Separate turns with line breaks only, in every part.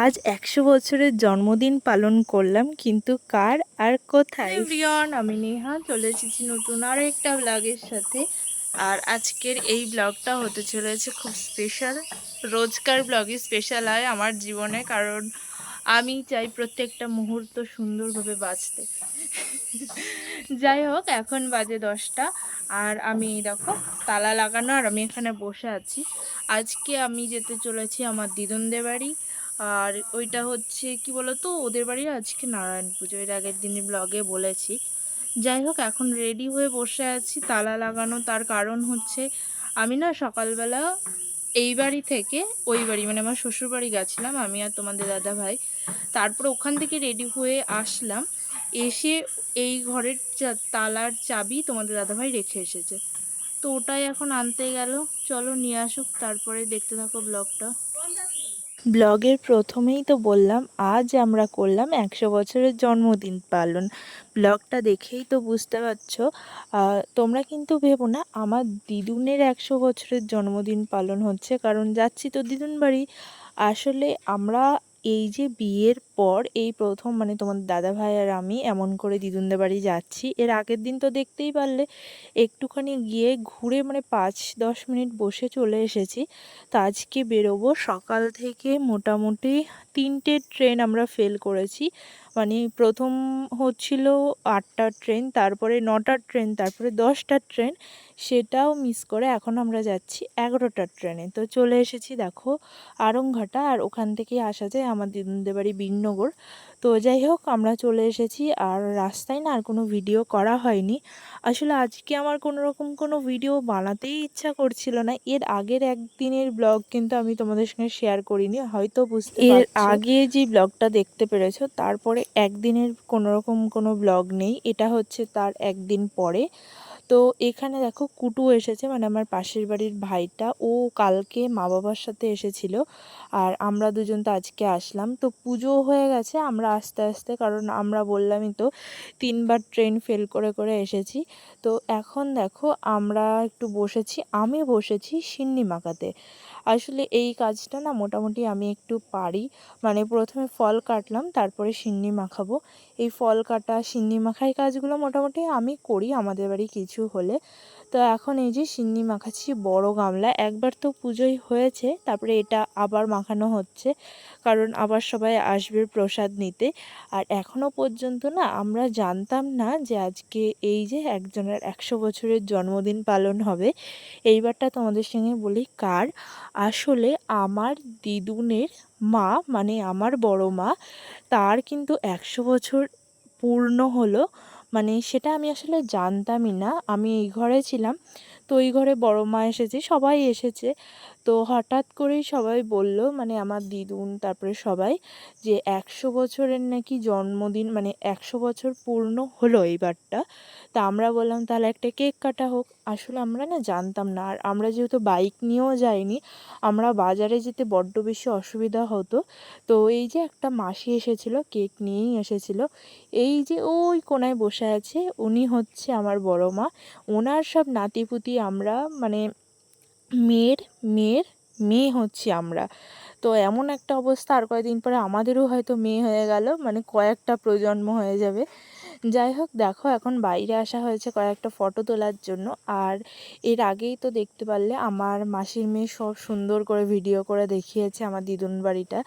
আজ একশো বছরের জন্মদিন পালন করলাম, কিন্তু কার আর কোথায়? প্রিয়ন আমি নেহা, চলে এসেছি নতুন আরও একটা ব্লগের সাথে। আর আজকের এই ব্লগটা হতে চলেছে খুব স্পেশাল রোজকার ব্লগই স্পেশাল হয় আমার জীবনে, কারণ আমি চাই প্রত্যেকটা মুহূর্ত সুন্দরভাবে বাঁচতে। যাই হোক, এখন বাজে দশটা, আর আমি দেখো তালা লাগানো, আর আমি এখানে বসে আছি। আজকে আমি যেতে চলেছি আমার দিদুনদের বাড়ি আর ওইটা হচ্ছে, কি বলতো, ওদের বাড়ি আজকে নারায়ণ পুজো। এর আগের দিনে ব্লগে বলেছি। যাই হোক, এখন রেডি হয়ে বসে আছি, তালা লাগানো। তার কারণ হচ্ছে, আমি না সকালবেলা এই বাড়ি থেকে ওই বাড়ি মানে আমার শ্বশুর বাড়ি গেছিলাম, আমি আর তোমাদের দাদা ভাই। তারপর ওখান থেকে রেডি হয়ে আসলাম। এসে এই ঘরের তালার চাবি তোমাদের দাদাভাই রেখে এসেছে। তো ওটাই এখন আনতে গেল। চলো নিয়ে আসুক, তারপরে দেখতে থাকো ব্লগটা ব্লগের প্রথমেই তো বললাম, আজ আমরা করলাম একশো বছরের জন্মদিন পালন। ব্লগটা দেখেই তো বুঝতে পারছ। তোমরা কিন্তু ভেবো না, আমার দিদুনের একশো বছরের জন্মদিন পালন হচ্ছে, কারণ যাচ্ছি তো দিদুন বাড়ি আসলে আমরা এই যে বিয়ের পর এই প্রথম মানে তোমার দাদা ভাই আর আমি এমন করে দিদুনদের বাড়ি যাচ্ছি। এর আগের দিন তো দেখতেই পারলে একটুখানি গিয়ে ঘুরে মানে পাঁচ দশ মিনিট বসে চলে এসেছি। তো আজকে বেরোবো সকাল থেকে মোটামুটি তিনটে ট্রেন আমরা ফেল করেছি। মানে প্রথম হচ্ছিল আটটার ট্রেন, তারপরে নটার ট্রেন, তারপরে দশটার ট্রেন, সেটাও মিস করে এখন আমরা যাচ্ছি এগারোটার ট্রেনে। তো চলে এসেছি দেখো আরংঘাটা আর ওখান থেকেই আসা যায় আমার দিদুনদের বাড়ি বিনগর তো যাই হোক আমরা চলে এসেছি আর রাস্তায় না আর কোনো ভিডিও করা হয়নি। আসলে আজকে আমার কোনো রকম কোনো ভিডিও বানাতেই ইচ্ছা করছিল না। এর আগের একদিনের ব্লগ কিন্তু আমি তোমাদের সঙ্গে শেয়ার করিনি হয়তো বুঝতে এর আগে যে ব্লগটা দেখতে পেরেছ তারপরে একদিনের কোনো রকম কোনো ব্লগ নেই। এটা হচ্ছে তার একদিন পরে। তো এখানে দেখো কুটু এসেছে মানে আমার পাশের বাড়ির ভাইটা। ও কালকে মা বাবার সাথে এসেছিল আর আমরা দুজন তো আজকে আসলাম। তো পুজো হয়ে গেছে, আমরা আস্তে আস্তে, কারণ আমরা বললামই তো তিনবার ট্রেন ফেল করে করে এসেছি। তো এখন দেখো আমরা একটু বসেছি, আমি বসেছি সিন্নি মাখাতে আসলে এই কাজটা না মোটামুটি আমি একটু পারি। মানে প্রথমে ফল কাটলাম, তারপরে সিন্নি মাখাবো। এই ফল কাটা, সিন্নি মাখাই কাজগুলো মোটামুটি আমি করি, আমাদের বাড়ি কিছু হলে। তো এখন এই যে সিন্নি মাখাচ্ছি বড় গামলা, একবার তো পুজোই হয়েছে, তারপরে এটা আবার মাখানো হচ্ছে, কারণ আবার সবাই আসবে প্রসাদ নিতে। আর এখনও পর্যন্ত না আমরা জানতাম না যে আজকে এই যে একজনের একশো বছরের জন্মদিন পালন হবে। এইবারটা তোমাদের সঙ্গে বলি কার? আসলে আমার দিদুনের মা মানে আমার বড় মা, তার কিন্তু একশো বছর পূর্ণ হলো। মানে সেটা আমি আসলে জানতামই না। আমি এই ঘরে ছিলাম। তো ওই ঘরে বড় মা এসেছে, সবাই এসেছে। তো হঠাৎ করেই সবাই বলল মানে আমার দিদুন, তারপরে সবাই, যে একশো বছরের নাকি জন্মদিন মানে একশো বছর পূর্ণ হলো এইবারটা। তা আমরা বললাম, তাহলে একটা কেক কাটা হোক। আসলে আমরা না জানতাম না। আর আমরা যেহেতু বাইক নিয়েও যাইনি, আমরা বাজারে যেতে বড্ড বেশি অসুবিধা হতো। তো এই যে একটা মাসি এসেছিল, কেক নিয়েই এসেছিল। এই যে ওই কোনায় বসে আছে, উনি হচ্ছে আমার বড় মা। ওনার সব নাতিপুতি আমরা মানে মেয়ের মেয়ের মেয়ে হচ্ছি আমরা। তো এমন একটা অবস্থা, আর কয়েকদিন পরে আমাদেরও হয়তো মেয়ে হয়ে গেল মানে কয়েকটা প্রজন্ম হয়ে যাবে। যাই হোক, দেখো এখন বাইরে আসা হয়েছে কয়েকটা ফটো তোলার জন্য। আর এর আগেই তো দেখতে পারলে আমার মাসির মেয়ে সব সুন্দর করে ভিডিও করে দেখিয়েছে আমার দিদুন বাড়িটা।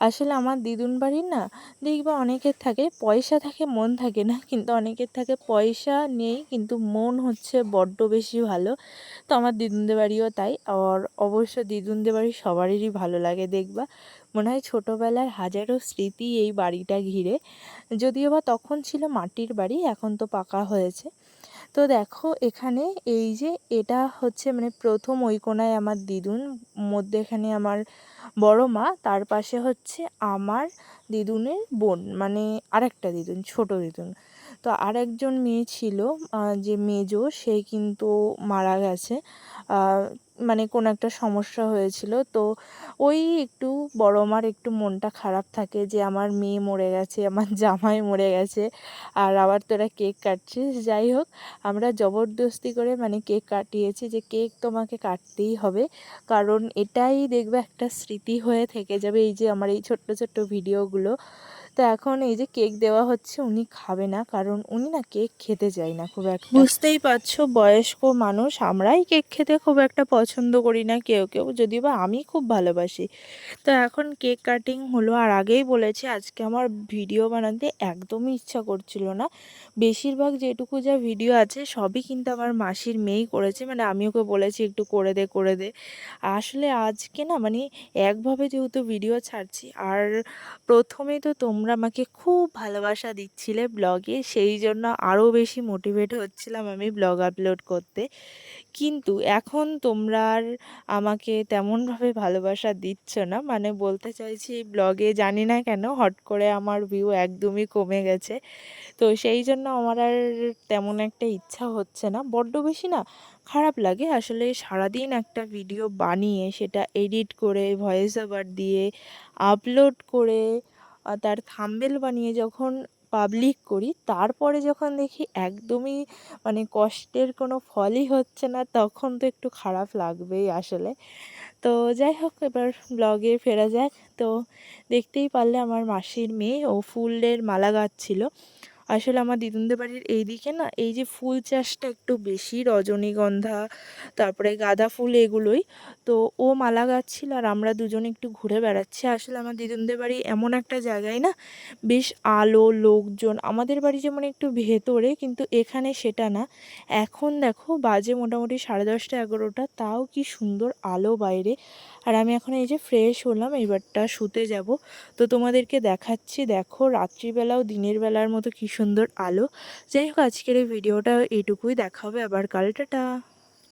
আসলে আমার দিদুন বাড়ি না, দেখবে অনেকের থাকে, পয়সা থাকে, মন থাকে না, কিন্তু অনেকের থাকে পয়সা নেই, কিন্তু মন হচ্ছে বড্ড বেশি ভালো। তো আমার দিদুনদের বাড়িও তাই, আর অবশ্য দিদুনদের বাড়ি সবারই ভালো লাগে, দেখবা। মনে হয় ছোটোবেলার হাজারো স্মৃতি এই বাড়িটা ঘিরে। যদিও বা তখন ছিল মাটির বাড়ি, এখন তো পাকা হয়েছে। তো দেখো, এখানে এই যে এটা হচ্ছে মানে প্রথম ওই কোনায় আমার দিদুন মধ্যে এখানে আমার বড় মা, তার পাশে হচ্ছে আমার দিদুনের বোন মানে আরেকটা দিদুন, ছোট দিদুন। তো আরেকজন মেয়ে ছিল যে মেজো, সে কিন্তু মারা গেছে। মানে কোনো একটা সমস্যা হয়েছিল। তো ওই একটু বড় মার একটু মনটা খারাপ থাকে যে, আমার মেয়ে মরে গেছে, আমার জামাই মরে গেছে, আর আবার তোরা কেক কাটছিস? যাই হোক, আমরা জবরদস্তি করে মানে কেক কাটিয়েছি যে, কেক তোমাকে কাটতেই হবে। কারণ এটাই দেখবে একটা স্মৃতি হয়ে থেকে যাবে এই যে, আমার এই ছোট্ট ছোট্ট ভিডিওগুলো। তো এখন এই যে কেক দেওয়া হচ্ছে উনি খাবে না, কারণ উনি না কেক খেতে চায় না খুব একটা। বুঝতেই পারছ, বয়স্ক মানুষ, আমরাই কেক খেতে খুব একটা পছন্দ করি না কেউ কেউ, যদিও বা আমি খুব ভালোবাসি। তো এখন কেক কাটিং হলো, আর আগেই বলেছি, আজকে আমার ভিডিও বানাতে একদমই ইচ্ছা করছিল না। বেশিরভাগ যেটুকু যা ভিডিও আছে, সবই কিন্তু আমার মাসির মেয়েই করেছে মানে আমি ওকে বলেছি একটু করে দে করে দে। আসলে আজকে না মানে একভাবে যেহেতু ভিডিও ছাড়ছি, আর প্রথমে তো তোমরা আমাকে খুব ভালোবাসা দিচ্ছিলে ব্লগে, সেই জন্য আরও বেশি মোটিভেট হচ্ছিলাম আমি ব্লগ আপলোড করতে। কিন্তু এখন তোমরা আর আমাকে তেমনভাবে ভালোবাসা দিচ্ছ না মানে বলতে চাইছি ব্লগে জানি না কেন, হট করে আমার ভিউ একদমই কমে গেছে। তো সেই জন্য আমার আর তেমন একটা ইচ্ছা হচ্ছে না, বড্ড বেশি না, খারাপ লাগে। আসলে সারাদিন একটা ভিডিও বানিয়ে, সেটা এডিট করে ভয়েস ওভার দিয়ে আপলোড করে তার থাম্বেল বানিয়ে যখন পাবলিক করি, তারপরে যখন দেখি একদমই মানে কষ্টের কোনো ফলই হচ্ছে না, তখন তো একটু খারাপ লাগবেই আসলে। তো যাই হোক, এবার ব্লগে ফেরা যাক। তো দেখতেই পারলে আমার মাসির মেয়ে, ও ফুলের মালা গাচ্ছিল। আসলে আমার দিদুনদের বাড়ির এইদিকে না এই যে ফুল চাষটা একটু বেশি রজনীগন্ধা, তারপরে গাঁদা ফুল এগুলোই। তো ও মালা গাচ্ছিল আর আমরা দুজনে একটু ঘুরে বেড়াচ্ছি। আসলে আমার দিদুনদের বাড়ি এমন একটা জায়গায় না বেশ আলো, লোকজন, আমাদের বাড়ি যেমন একটু ভেতরে কিন্তু এখানে সেটা না। এখন দেখো বাজে মোটামুটি সাড়ে দশটা এগারোটা, তাও কি সুন্দর আলো বাইরে। আর আমি এখন এই যে ফ্রেশ হলাম এবারটা শুতে যাব। তো তোমাদেরকে দেখাচ্ছি, দেখো রাত্রিবেলাও দিনের বেলার মতো কী সুন্দর আলো। যাই হোক আজকের এই ভিডিওটা এইটুকুই। দেখা হবে আবার। কাল টাটা।